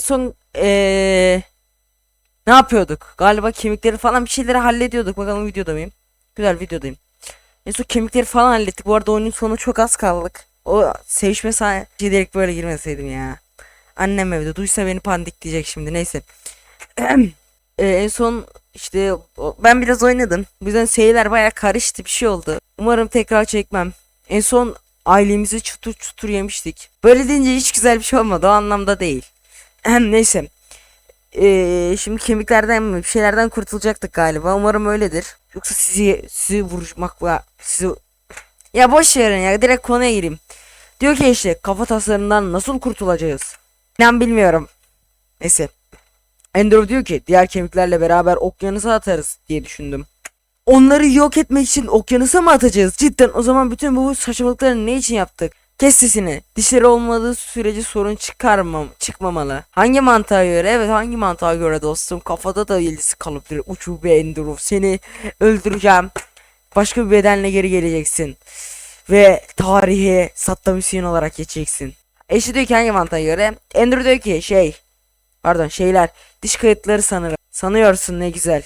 Son ee, ne yapıyorduk? Galiba kemikleri falan bir şeyleri hallediyorduk. Bakalım videoda mıyım? Güzel videodayım. En son kemikleri falan hallettik. Bu arada oyunun sonu çok az kaldık. O sevişme sahne direkt böyle girmeseydim ya. Annem evde duysa beni pandik diyecek şimdi. Neyse. Ee, en son işte ben biraz oynadım. Bu yüzden şeyler baya karıştı bir şey oldu. Umarım tekrar çekmem. En son ailemizi çutur çutur yemiştik. Böyle deyince hiç güzel bir şey olmadı. O anlamda değil. Ahem, Neyse. Ee, şimdi kemiklerden mi bir şeylerden kurtulacaktık galiba. Umarım öyledir. Yoksa sizi sizi vurmakla sizi ya boş verin ya direkt konuya gireyim. Diyor ki işte kafa taslarından nasıl kurtulacağız? İnan bilmiyorum. Neyse. Andrew diyor ki diğer kemiklerle beraber okyanusa atarız diye düşündüm. Onları yok etmek için okyanusa mı atacağız? Cidden o zaman bütün bu saçmalıkları ne için yaptık? Kes sesini. Dişleri olmadığı sürece sorun çıkarmam, çıkmamalı. Hangi mantığa göre? Evet hangi mantığa göre dostum? Kafada da yıldızı kalıptır. Uçube Andrew. Seni öldüreceğim. Başka bir bedenle geri geleceksin. Ve tarihe Saddam Hüseyin olarak geçeceksin. Eşi diyor ki hangi mantığa göre? Andrew diyor ki şey. Pardon şeyler. Diş kayıtları sanırım. Sanıyorsun ne güzel.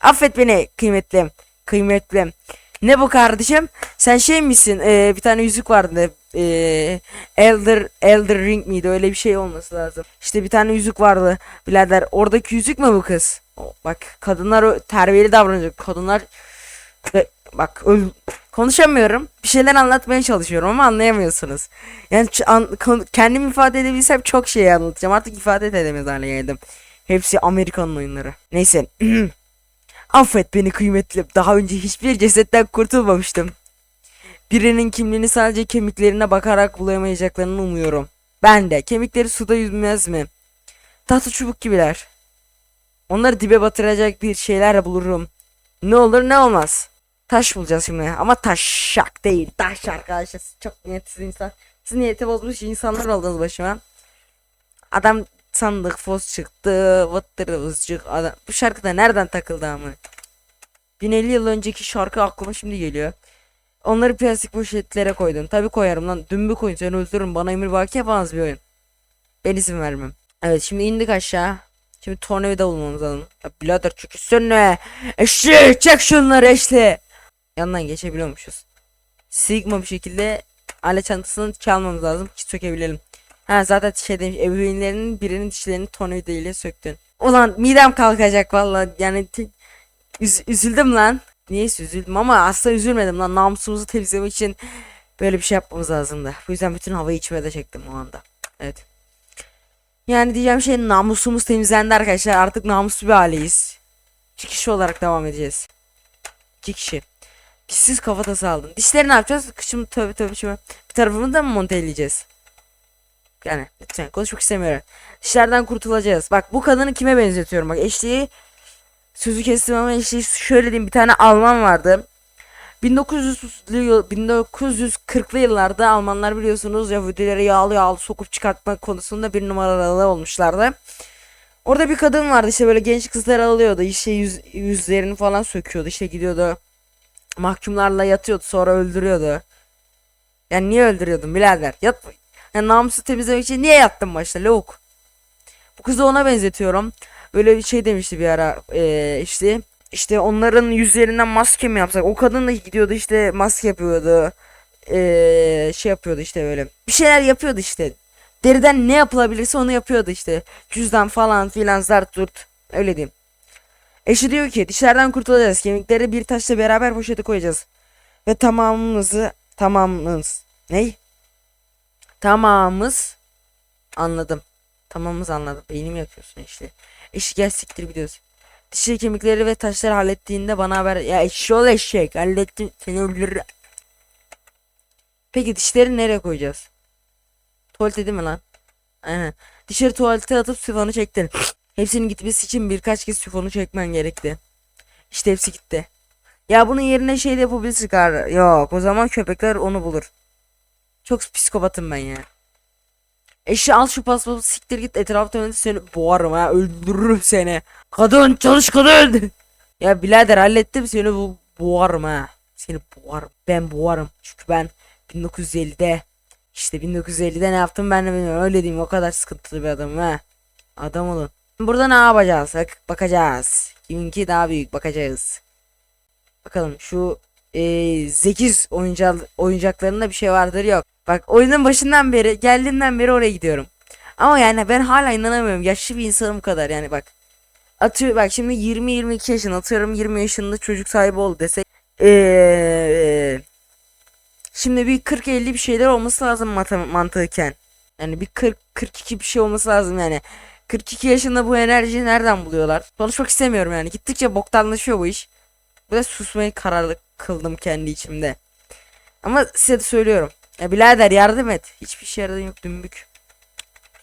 Affet beni kıymetlim. Kıymetlim. Ne bu kardeşim? Sen şey misin? Ee, bir tane yüzük vardı. Ee, Elder Elder Ring miydi? Öyle bir şey olması lazım. İşte bir tane yüzük vardı. Birader oradaki yüzük mü bu kız? Bak kadınlar terbiyeli davranacak. Kadınlar bak öl konuşamıyorum. Bir şeyler anlatmaya çalışıyorum ama anlayamıyorsunuz. Yani an- kon- kendim ifade edebilsem çok şey anlatacağım. Artık ifade de edemez hale geldim. Hepsi Amerikan oyunları. Neyse. Affet beni kıymetli. Daha önce hiçbir cesetten kurtulmamıştım. Birinin kimliğini sadece kemiklerine bakarak bulamayacaklarını umuyorum. Ben de. Kemikleri suda yüzmez mi? Tahta çubuk gibiler. Onları dibe batıracak bir şeyler bulurum. Ne olur ne olmaz. Taş bulacağız şimdi. Ama taşak değil. Taş arkadaşlar. Çok niyetsiz insan. Siz niyeti bozmuş insanlar oldunuz başıma. Adam sandık fos çıktı. Vıttır vızcık. Adam. Bu şarkıda nereden takıldı ama? 1050 yıl önceki şarkı aklıma şimdi geliyor. Onları plastik poşetlere koydum. Tabi koyarım lan. Dümbük oyun seni öldürürüm. Bana emir vaki yapamaz bir oyun. Ben izin vermem. Evet şimdi indik aşağı. Şimdi tornavida bulmamız lazım. Ya birader çekilsene. Eşli çek şunları eşli. Yandan geçebiliyormuşuz. Sigma bir şekilde alet çantasını çalmamız lazım ki sökebilelim. Ha zaten şey demiş ebeveynlerinin birinin dişlerini tornavida ile söktün. Ulan midem kalkacak vallahi yani üz- üzüldüm lan. Niye üzüldüm ama aslında üzülmedim lan namusumuzu temizlemek için böyle bir şey yapmamız lazımdı. Bu yüzden bütün havayı içime de çektim o anda. Evet. Yani diyeceğim şey namusumuz temizlendi arkadaşlar. Artık namuslu bir aileyiz. İki kişi olarak devam edeceğiz. İki kişi. Dişsiz kafatası aldın. Dişleri ne yapacağız? Kışım tövbe tövbe şimdi. Bir tarafını da mı monteleyeceğiz? Yani lütfen konuşmak istemiyorum. Dişlerden kurtulacağız. Bak bu kadını kime benzetiyorum? Bak eşliği sözü kestim ama eşliği şöyle diyeyim bir tane Alman vardı. 1900'lü yıl 1940'lı yıllarda Almanlar biliyorsunuz Yahudileri yağlı yağlı sokup çıkartma konusunda bir numaralı olmuşlardı. Orada bir kadın vardı işte böyle genç kızlar alıyordu işte yüz, yüzlerini falan söküyordu işte gidiyordu mahkumlarla yatıyordu sonra öldürüyordu. Yani niye öldürüyordun birader? Yat yani namusu temizlemek için niye yattın başta lavuk? Bu kızı ona benzetiyorum. Böyle bir şey demişti bir ara eee, işte işte onların yüzlerinden maske mi yapsak? O kadın da gidiyordu işte maske yapıyordu. Eee, şey yapıyordu işte böyle. Bir şeyler yapıyordu işte. Deriden ne yapılabilirse onu yapıyordu işte. Cüzdan falan filan zart turt. Öyle diyeyim. Eşi diyor ki dişlerden kurtulacağız. Kemikleri bir taşla beraber poşete koyacağız. Ve tamamımızı tamamımız. Ney? Tamamımız anladım. Tamamımız anladım. Beynim yapıyorsun işte. Eşi gel siktir biliyorsun. Dişli kemikleri ve taşları hallettiğinde bana haber ya eşi ol eşek hallettim seni öldürür. Peki dişleri nereye koyacağız? Tuvalete değil mi lan? Aynen. Dışarı tuvalete atıp sifonu çektin. Hepsinin gitmesi için birkaç kez sifonu çekmen gerekti. İşte hepsi gitti. Ya bunun yerine şey de yapabilirsin. Yok o zaman köpekler onu bulur. Çok psikopatım ben ya. Eşi al şu paspası siktir git etrafta dönüp seni boğarım ha öldürürüm seni. Kadın çalış kadın. ya birader hallettim seni bu boğarım ha. Seni boğarım. Ben boğarım. Çünkü ben 1950'de işte 1950'de ne yaptım ben de bilmiyorum. Öyle diyeyim o kadar sıkıntılı bir adamım ha. Adam olun. Burada ne yapacağız? Bak, bakacağız. Kiminki daha büyük bakacağız. Bakalım şu eee 8 oyuncak oyuncaklarında bir şey vardır yok. Bak oyunun başından beri geldiğimden beri oraya gidiyorum. Ama yani ben hala inanamıyorum. Yaşlı bir insanım kadar yani bak. Atıyor bak şimdi 20-22 yaşında atıyorum 20 yaşında çocuk sahibi ol desek. Eee Şimdi bir 40-50 bir şeyler olması lazım matematik mantıken. Yani bir 40-42 bir şey olması lazım yani. 42 yaşında bu enerjiyi nereden buluyorlar? Konuşmak istemiyorum yani. Gittikçe boktanlaşıyor bu iş. Ve susmayı kararlı kıldım kendi içimde. Ama size de söylüyorum. Ya birader yardım et. Hiçbir şey yardım yok dümbük.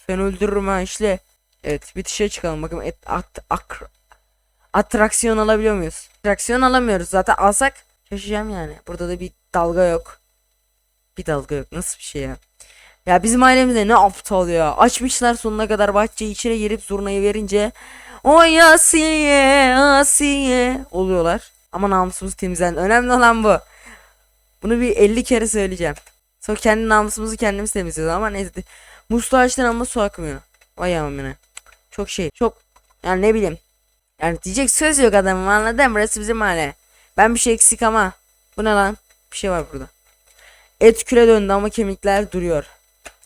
Sen öldürürüm ha işte. Evet dışarı çıkalım bakalım. Et, at, ak, atraksiyon alabiliyor muyuz? Atraksiyon alamıyoruz zaten alsak şaşacağım yani. Burada da bir dalga yok. Bir dalga yok nasıl bir şey ya. Ya bizim ailemizde ne aptal ya. Açmışlar sonuna kadar bahçeyi içine girip zurnayı verince Oy Asiye Asiye oluyorlar. Ama namusumuz temizlendi. Önemli olan bu. Bunu bir 50 kere söyleyeceğim. Sonra kendi namusumuzu kendimiz temizliyoruz ama neyse. Muslu ama su akmıyor. Vay amına. Çok şey. Çok yani ne bileyim. Yani diyecek söz yok adamım anladın burası bizim mahalle. Ben bir şey eksik ama. Bu ne lan? Bir şey var burada. Et küre döndü ama kemikler duruyor.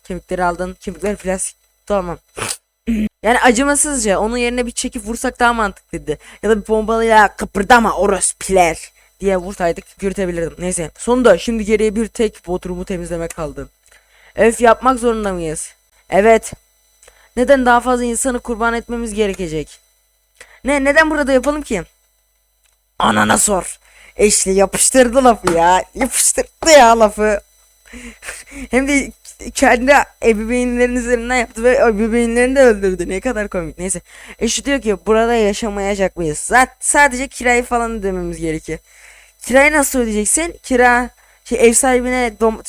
Kemikleri aldın. Kemikler plastik. Tamam. yani acımasızca onun yerine bir çekip vursak daha mantıklıydı. Ya da bir bombalıyla kıpırdama orospiler diye vursaydık yürütebilirdim. Neyse. Sonunda şimdi geriye bir tek bodrumu temizlemek kaldı. Öf yapmak zorunda mıyız? Evet. Neden daha fazla insanı kurban etmemiz gerekecek? Ne neden burada yapalım ki? Anana sor. Eşli yapıştırdı lafı ya. Yapıştırdı ya lafı. Hem de kendi ebeveynlerin üzerinden yaptı ve ebeveynlerini de öldürdü. Ne kadar komik. Neyse. Eşi diyor ki burada yaşamayacak mıyız? Zaten sadece kirayı falan ödememiz gerekiyor. Kirayı nasıl ödeyeceksin? Kira şey ev sahibine dom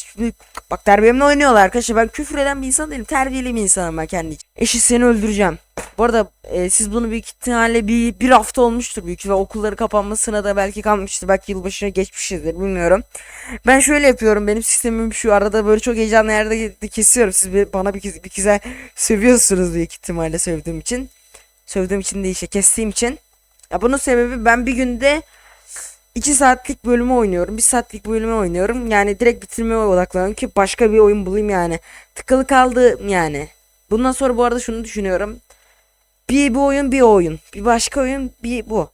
bak terbiyemle oynuyorlar arkadaşlar. Ben küfür eden bir insan değilim. Terbiyeli bir insanım ben kendi için. Eşi seni öldüreceğim. Bu arada e, siz bunu büyük ihtimalle bir, bir hafta olmuştur büyük ve okulları kapanmasına da belki kalmıştır. Belki yılbaşına geçmişizdir bilmiyorum. Ben şöyle yapıyorum. Benim sistemim şu arada böyle çok heyecanlı yerde kesiyorum. Siz bir, bana bir, bir güzel sövüyorsunuz büyük ihtimalle sövdüğüm için. Sövdüğüm için değil işte kestiğim için. Ya bunun sebebi ben bir günde 2 saatlik bölümü oynuyorum. 1 saatlik bölümü oynuyorum. Yani direkt bitirmeye odaklanıyorum ki başka bir oyun bulayım yani. Tıkalı kaldı yani. Bundan sonra bu arada şunu düşünüyorum. Bir bu oyun bir oyun. Bir başka oyun bir bu.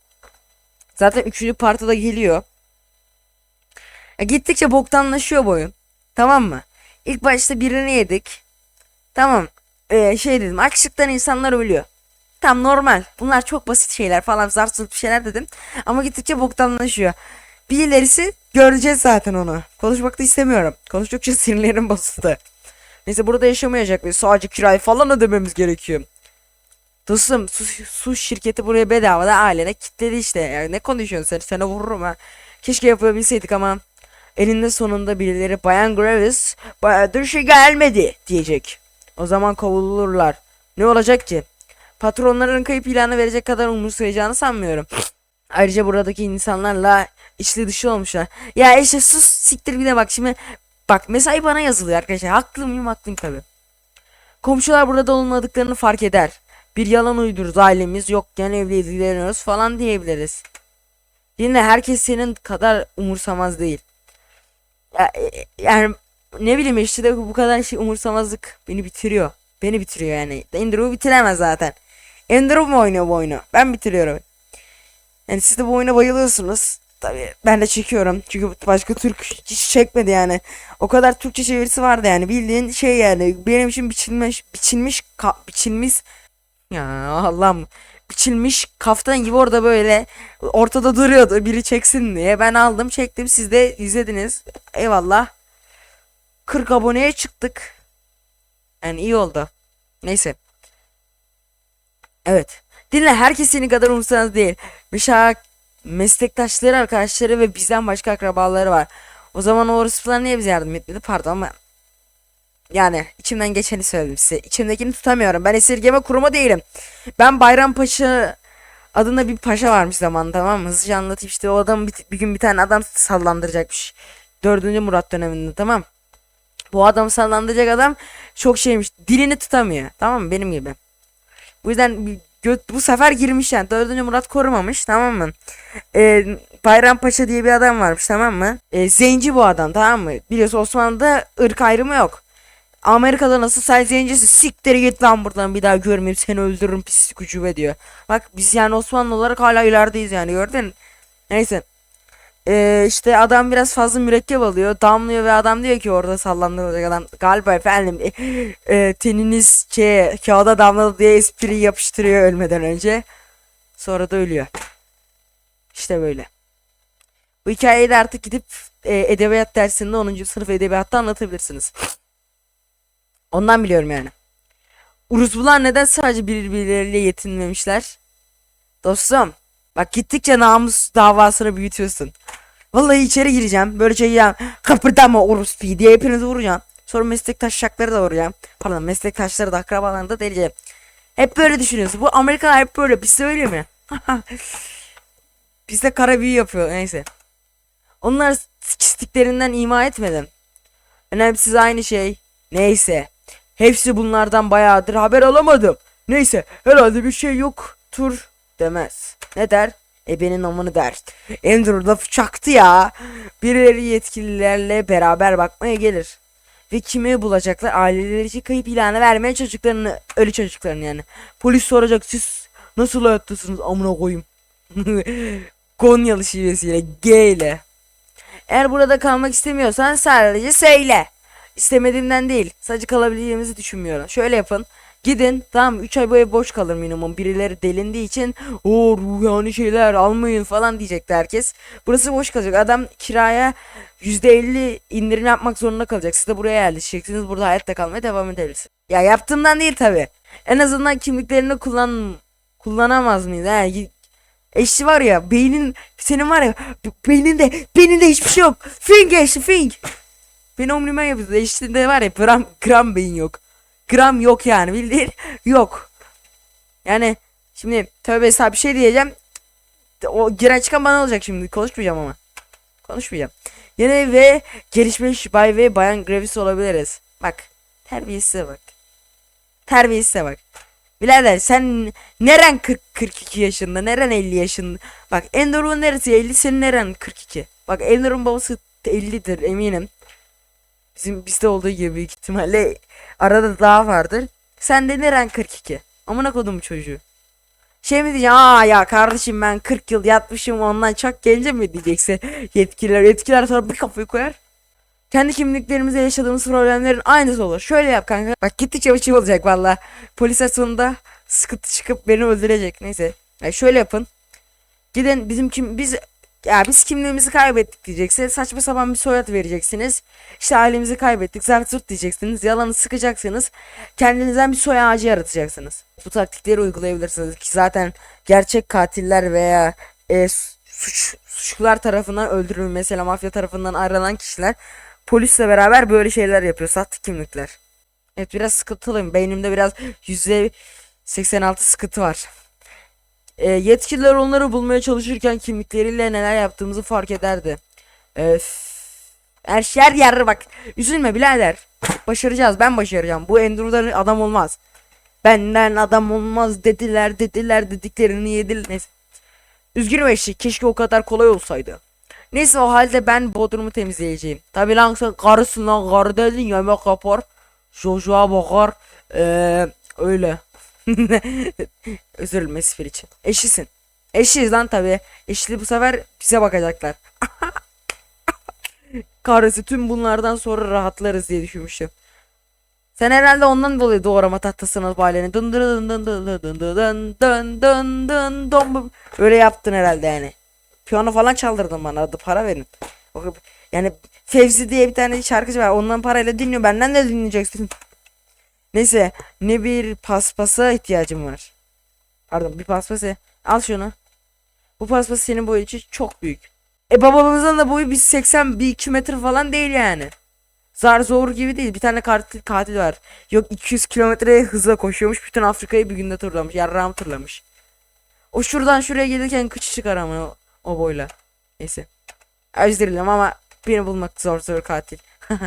Zaten üçüncü parti da geliyor. Ya gittikçe boktanlaşıyor bu oyun. Tamam mı? İlk başta birini yedik. Tamam. Ee, şey dedim. Açlıktan insanlar ölüyor. Tam normal. Bunlar çok basit şeyler falan zar zor bir şeyler dedim. Ama gittikçe boktanlaşıyor. Bir ilerisi göreceğiz zaten onu. Konuşmak da istemiyorum. Konuştukça sinirlerim bozuldu. Neyse burada yaşamayacak ve sadece kirayı falan ödememiz gerekiyor. Dostum su, su şirketi buraya bedavada ailene kitledi işte. Yani ne konuşuyorsun sen? Sana vururum ha. Keşke yapabilseydik ama elinde sonunda birileri Bayan Graves bayağıdır şey gelmedi diyecek. O zaman kovulurlar. Ne olacak ki? Patronların kayıp ilanı verecek kadar umursayacağını sanmıyorum. Ayrıca buradaki insanlarla içli dışı olmuşlar. Ya işte sus siktir bir de bak şimdi. Bak mesai bana yazılıyor arkadaşlar. Haklı mıyım haklıyım tabi. Komşular burada olmadıklarını fark eder. Bir yalan uydururuz ailemiz yokken evli ilgileniyoruz falan diyebiliriz. Yine herkes senin kadar umursamaz değil. Ya, e, yani ne bileyim işte de bu kadar şey umursamazlık beni bitiriyor. Beni bitiriyor yani. Andrew bitiremez zaten. Andrew mu oynuyor bu oyunu? Ben bitiriyorum. Yani siz de bu oyuna bayılıyorsunuz. Tabii ben de çekiyorum. Çünkü başka Türk hiç çekmedi yani. O kadar Türkçe çevirisi vardı yani. Bildiğin şey yani. Benim için biçilmiş, biçilmiş, ka, biçilmiş. Ya Allah'ım. Biçilmiş kaftan gibi orada böyle ortada duruyordu. Biri çeksin diye. Ben aldım çektim. Siz de izlediniz. Eyvallah. 40 aboneye çıktık. Yani iyi oldu. Neyse. Evet. Dinle herkes senin kadar umursamaz değil. Mesela meslektaşları, arkadaşları ve bizden başka akrabaları var. O zaman o orospular niye bize yardım etmedi? Pardon ama yani içimden geçeni söyledim size. İçimdekini tutamıyorum. Ben esirgeme kurumu değilim. Ben Bayrampaşa adında bir paşa varmış zaman tamam mı? Hızlıca anlatayım işte o adam bir, bir gün bir tane adam sallandıracakmış. Dördüncü Murat döneminde tamam. Bu adam sallandıracak adam çok şeymiş. Dilini tutamıyor. Tamam mı? Benim gibi. Bu yüzden bu sefer girmiş yani. 4. Murat korumamış tamam mı? Ee, Bayrampaşa diye bir adam varmış tamam mı? Ee, zenci bu adam tamam mı? Biliyorsun Osmanlı'da ırk ayrımı yok. Amerika'da nasıl sen zencisin siktir git lan buradan bir daha görmeyeyim seni öldürürüm pislik ucube diyor. Bak biz yani Osmanlı olarak hala ilerideyiz yani gördün. Neyse. Ee, işte adam biraz fazla mürekkep alıyor. Damlıyor ve adam diyor ki orada sallandırılacak adam. Galiba efendim e, e, teniniz şey, kağıda damladı diye espri yapıştırıyor ölmeden önce. Sonra da ölüyor. İşte böyle. Bu hikayeyi de artık gidip e, edebiyat dersinde 10. sınıf edebiyatta anlatabilirsiniz. Ondan biliyorum yani. Uruzlular neden sadece birbirleriyle yetinmemişler? Dostum bak gittikçe namus davasını büyütüyorsun. Vallahi içeri gireceğim. Böyle şey ya kıpırdama orospu diye hepinizi vuracağım. Sonra meslektaşları da vuracağım. Pardon meslektaşları da akrabalarını da deleceğim. Hep böyle düşünüyorsun. Bu Amerikalılar hep böyle. Bizde öyle mi? Bizde kara büyü yapıyor. Neyse. Onlar sikistiklerinden ima etmedim. Önemsiz aynı şey. Neyse. Hepsi bunlardan bayağıdır haber alamadım. Neyse herhalde bir şey yoktur demez. Ne der? Ebenin amını der. Andrew lafı çaktı ya. Birileri yetkililerle beraber bakmaya gelir. Ve kimi bulacaklar? Aileleri için kayıp ilanı vermeyen çocuklarını, ölü çocuklarını yani. Polis soracak siz nasıl hayattasınız amına koyayım. Konyalı şivesiyle G ile. Eğer burada kalmak istemiyorsan sadece söyle. İstemediğimden değil. Sadece kalabileceğimizi düşünmüyorum. Şöyle yapın. Gidin tamam 3 ay böyle boş kalır minimum. Birileri delindiği için o ruhani şeyler almayın falan diyecekti herkes. Burası boş kalacak. Adam kiraya %50 indirim yapmak zorunda kalacak. Siz de buraya yerleşeceksiniz. Burada hayatta kalmaya devam edebilirsiniz. Ya yaptığımdan değil tabi. En azından kimliklerini kullan kullanamaz mıyız? He, eşi var ya beynin senin var ya beyninde beyninde hiçbir şey yok. Fink eşi fink. Beni omnimen yapıyordu. Eşliğinde var ya gram, gram beyin yok. Gram yok yani bildiğin yok. Yani şimdi tövbe hesap bir şey diyeceğim. O giren çıkan bana olacak şimdi. Konuşmayacağım ama. Konuşmayacağım. Yine ve gelişmiş bay ve bayan Gravis olabiliriz. Bak. Terbiyesize bak. Terbiyesize bak. Birader sen neren 40 42 yaşında, neren 50 yaşında? Bak Ender'un neresi 50, senin neren 42? Bak Ender'un babası 50'dir eminim. Bizim bizde olduğu gibi büyük ihtimalle arada daha vardır. Sen de neren 42? Amına kodum çocuğu. Şey mi diyeceksin? Aa ya kardeşim ben 40 yıl yatmışım ondan çok gencim mi diyeceksin yetkililer. Yetkililer sonra bir kafayı koyar. Kendi kimliklerimizde yaşadığımız problemlerin aynısı olur. Şöyle yap kanka. Bak gittikçe bir şey olacak valla. Polis sonunda sıkıntı çıkıp beni öldürecek. Neyse. Yani şöyle yapın. Gidin bizim kim biz ya biz kimliğimizi kaybettik diyeceksin. Saçma sapan bir soyad vereceksiniz. İşte ailemizi kaybettik. Zart zurt diyeceksiniz. Yalanı sıkacaksınız. Kendinizden bir soy ağacı yaratacaksınız. Bu taktikleri uygulayabilirsiniz ki zaten gerçek katiller veya e, suç suçlular tarafından öldürülmüş mesela mafya tarafından ayrılan kişiler polisle beraber böyle şeyler yapıyor. Sahte kimlikler. Evet biraz sıkıntılıyım. Beynimde biraz yüzde 86 sıkıntı var. E, yetkililer onları bulmaya çalışırken kimlikleriyle neler yaptığımızı fark ederdi. Öf. Her şey her yer bak. Üzülme birader. Başaracağız. Ben başaracağım. Bu Endur'dan adam olmaz. Benden adam olmaz dediler dediler dediklerini yediler. Neyse. Üzgünüm eşi. Keşke o kadar kolay olsaydı. Neyse o halde ben Bodrum'u temizleyeceğim. Tabi lan sen karısın lan karı dedin yemek yapar. Çocuğa bakar. Ee, öyle. Özür dilerim espri için. Eşisin. Eşiyiz lan tabi. Eşli bu sefer bize bakacaklar. Karısı tüm bunlardan sonra rahatlarız diye düşünmüştüm. Sen herhalde ondan dolayı doğrama tahtasına baleni dın dın dın dın dın dın dın dın dın dın dın öyle yaptın herhalde yani. Piyano falan çaldırdın bana adı para verin. Yani Fevzi diye bir tane şarkıcı var ondan parayla dinliyor benden de dinleyeceksin. Neyse ne bir paspasa ihtiyacım var. Pardon bir paspası. Al şunu. Bu paspas senin boyun için çok büyük. E babamızın da boyu bir 80 bir 2 metre falan değil yani. Zar zor gibi değil. Bir tane katil, katil var. Yok 200 kilometre hızla koşuyormuş. Bütün Afrika'yı bir günde turlamış. Yarrağımı turlamış. O şuradan şuraya gelirken kıçı çıkar ama o, o boyla. Neyse. Özür dilerim ama beni bulmak zor zor katil.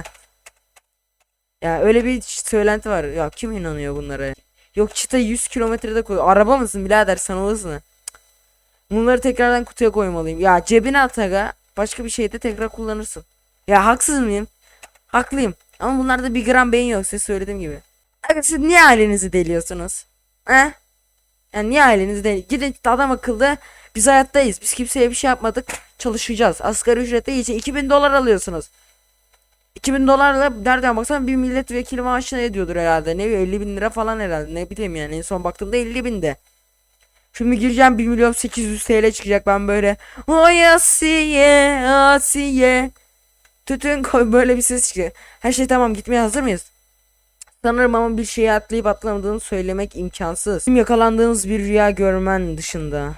ya öyle bir söylenti var. Ya kim inanıyor bunlara? Yok çıta 100 kilometrede koy. Araba mısın birader sen o hız ne? Bunları tekrardan kutuya koymalıyım. Ya cebine at aga. Başka bir şeyde tekrar kullanırsın. Ya haksız mıyım? Haklıyım. Ama bunlarda bir gram beyin yok size söylediğim gibi. Aga siz niye ailenizi deliyorsunuz? He? Yani niye ailenizi deli? Gidin adam akıllı biz hayattayız. Biz kimseye bir şey yapmadık. Çalışacağız. Asgari ücrette için 2000 dolar alıyorsunuz. 2000 dolarla nereden baksan bir milletvekili maaşına ediyordur herhalde. Ne bileyim 50 bin lira falan herhalde. Ne bileyim yani en son baktığımda 50 binde. Şimdi gireceğim 1 milyon 800 TL çıkacak ben böyle. Oy Asiye Asiye. Tütün koy böyle bir ses çıkacak. Her şey tamam gitmeye hazır mıyız? Sanırım ama bir şeye atlayıp atlamadığını söylemek imkansız. Tüm yakalandığınız bir rüya görmen dışında.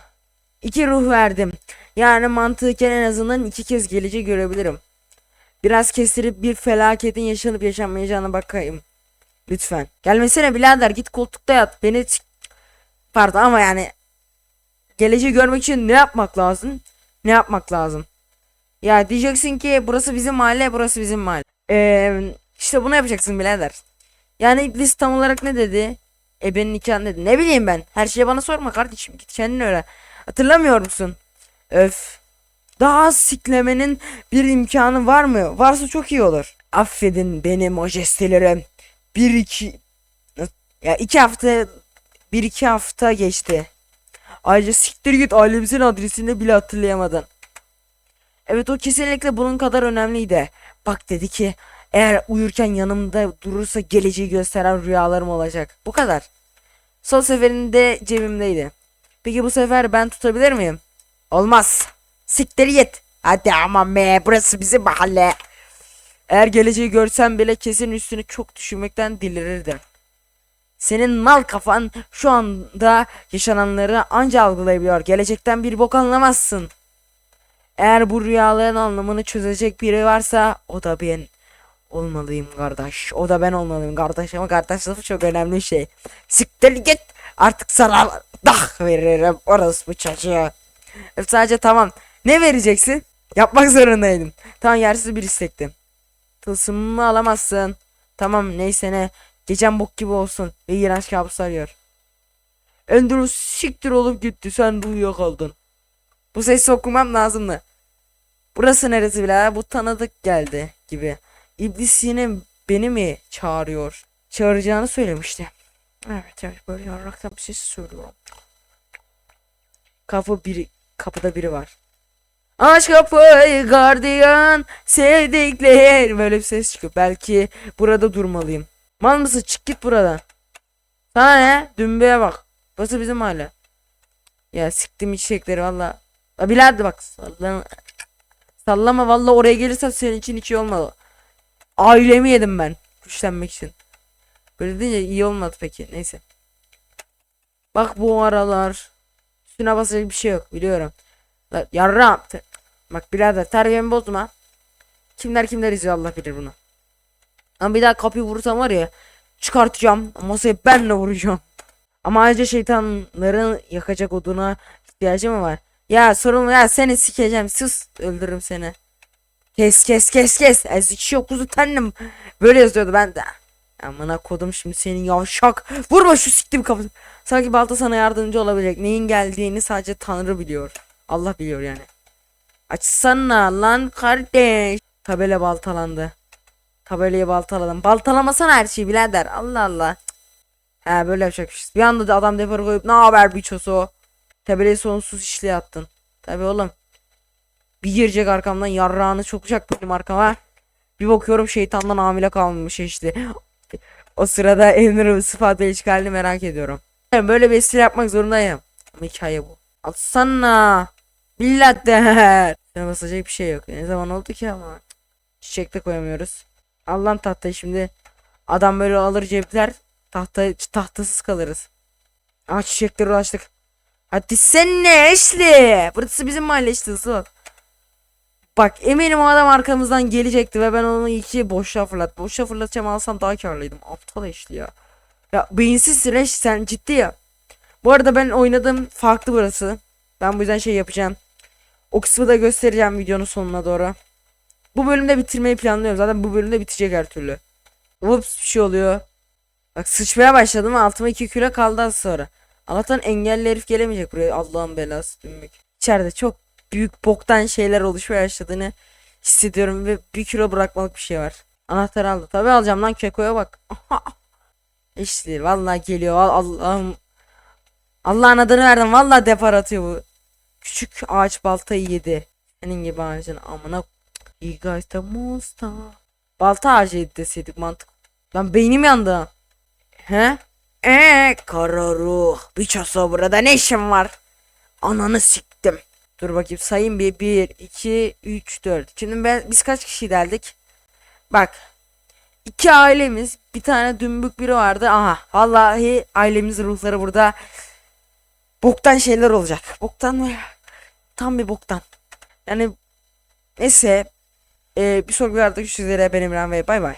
İki ruh verdim. Yani mantıken en azından iki kez geleceği görebilirim. Biraz kestirip bir felaketin yaşanıp yaşanmayacağına bakayım. Lütfen. Gelmesene birader git koltukta yat. Beni Pardon ama yani geleceği görmek için ne yapmak lazım? Ne yapmak lazım? Ya diyeceksin ki burası bizim mahalle, burası bizim mahalle. Ee, işte bunu yapacaksın birader. Yani iblis tam olarak ne dedi? Ebenin nikahı dedi. Ne bileyim ben. Her şeyi bana sorma kardeşim. Git kendin öğren. Hatırlamıyor musun? Öf. Daha az siklemenin bir imkanı var mı? Varsa çok iyi olur. Affedin beni majestelerim. Bir iki... Ya iki hafta... Bir iki hafta geçti. Ayrıca siktir git ailemizin adresini bile hatırlayamadın. Evet o kesinlikle bunun kadar önemliydi. Bak dedi ki eğer uyurken yanımda durursa geleceği gösteren rüyalarım olacak. Bu kadar. Son seferinde cebimdeydi. Peki bu sefer ben tutabilir miyim? Olmaz. Siktir git. Hadi aman be burası bizim mahalle. Eğer geleceği görsem bile kesin üstüne çok düşünmekten delirirdim. Senin mal kafan şu anda yaşananları anca algılayabiliyor. Gelecekten bir bok anlamazsın. Eğer bu rüyaların anlamını çözecek biri varsa o da ben olmalıyım kardeş. O da ben olmalıyım kardeş ama kardeş lafı çok önemli şey. Siktir git artık sana dah veririm orası bu çocuğu. Sadece tamam. Ne vereceksin? Yapmak zorundaydım. Tamam yersiz bir istekti. Tılsımımı alamazsın. Tamam neyse ne. Gecem bok gibi olsun ve iğrenç kabuslar gör. Endros siktir olup gitti sen de uyuyakaldın. Bu sesi okumam lazımdı. Burası neresi bile bu tanıdık geldi gibi. İblis yine beni mi çağırıyor? Çağıracağını söylemişti. Evet evet böyle yarraktan bir ses söylüyorum. Kapı biri kapıda biri var. Aç kapıyı gardiyan sevdikler böyle bir ses çıkıyor. Belki burada durmalıyım. Mal mısın çık git buradan. Sana ne? Dümbeye bak. Burası bizim mahalle. Ya siktim içecekleri valla. La birader bak sallama. Sallama valla oraya gelirsem senin için hiç iyi olmadı. Ailemi yedim ben. Güçlenmek için. Böyle deyince iyi olmadı peki. Neyse. Bak bu aralar. Üstüne basacak bir şey yok biliyorum. Yarram. Bak birader terbiyemi bozma. Kimler kimler izliyor Allah bilir bunu. Ama bir daha kapıyı vursam var ya. Çıkartacağım. Masaya benle vuracağım. Ama ayrıca şeytanların yakacak oduna ihtiyacı mı var? Ya sorun ya seni sikeceğim sus öldürürüm seni. Kes kes kes kes. Ezik yok kuzu tenlim. Böyle yazıyordu ben de. Amına kodum şimdi senin yavşak. Vurma şu siktim kafasını. Sanki balta sana yardımcı olabilecek. Neyin geldiğini sadece Tanrı biliyor. Allah biliyor yani. Açsana lan kardeş. Tabela baltalandı. Tabelayı baltaladım. Baltalamasana her şeyi birader. Allah Allah. He böyle yapacakmışız. Bir anda da adam deporu koyup ne haber biçosu. Tabelayı sonsuz işle attın. Tabi oğlum. Bir girecek arkamdan yarrağını çokacak benim arkama. Bir bakıyorum şeytandan hamile kalmış işte. O sırada Emre'nin sıfatı işgalini merak ediyorum. Yani böyle bir espri yapmak zorundayım. Ama hikaye bu. Alsana. Birader. Sana basacak bir şey yok. Ne zaman oldu ki ama. Çiçek de koyamıyoruz. Allah'ın tahtayı şimdi. Adam böyle alır cepler. Tahta, tahtasız kalırız. Aa çiçekleri ulaştık. Hadi sen ne eşli? Burası bizim mahalle işte ısıl. Bak eminim o adam arkamızdan gelecekti ve ben onu iki boşa fırlat. Boşa fırlatacağım alsam daha karlıydım. Aptal eşli ya. Ya beyinsiz süreç sen ciddi ya. Bu arada ben oynadığım farklı burası. Ben bu yüzden şey yapacağım. O kısmı da göstereceğim videonun sonuna doğru. Bu bölümde bitirmeyi planlıyorum. Zaten bu bölümde bitecek her türlü. Ups bir şey oluyor. Bak sıçmaya başladım altıma 2 kilo kaldı az sonra. Allah'tan engelli herif gelemeyecek buraya Allah'ın belası dümbük. İçeride çok büyük boktan şeyler oluşmaya başladığını hissediyorum ve bir kilo bırakmalık bir şey var. Anahtarı aldı. Tabii alacağım lan kekoya bak. Değil. Vallahi geliyor. Al- Allah'ım. Allah'ın adını verdim. Vallahi depar atıyor bu. Küçük ağaç baltayı yedi. Senin gibi ağacın amına. You guys the monster. Balta ağacıydı deseydik mantık. Lan beynim yandı. He? Eee kara ruh. Bir çasa burada ne işin var? Ananı siktim. Dur bakayım sayayım bir. 1, 2, 3, 4. Şimdi ben, biz kaç kişi geldik? Bak. iki ailemiz. Bir tane dümbük biri vardı. Aha. Vallahi ailemizin ruhları burada. Boktan şeyler olacak. Boktan mı? Tam bir boktan. Yani neyse. Ee, bir sonraki videoda görüşürüz üzere. Ben İmran ve bay bay.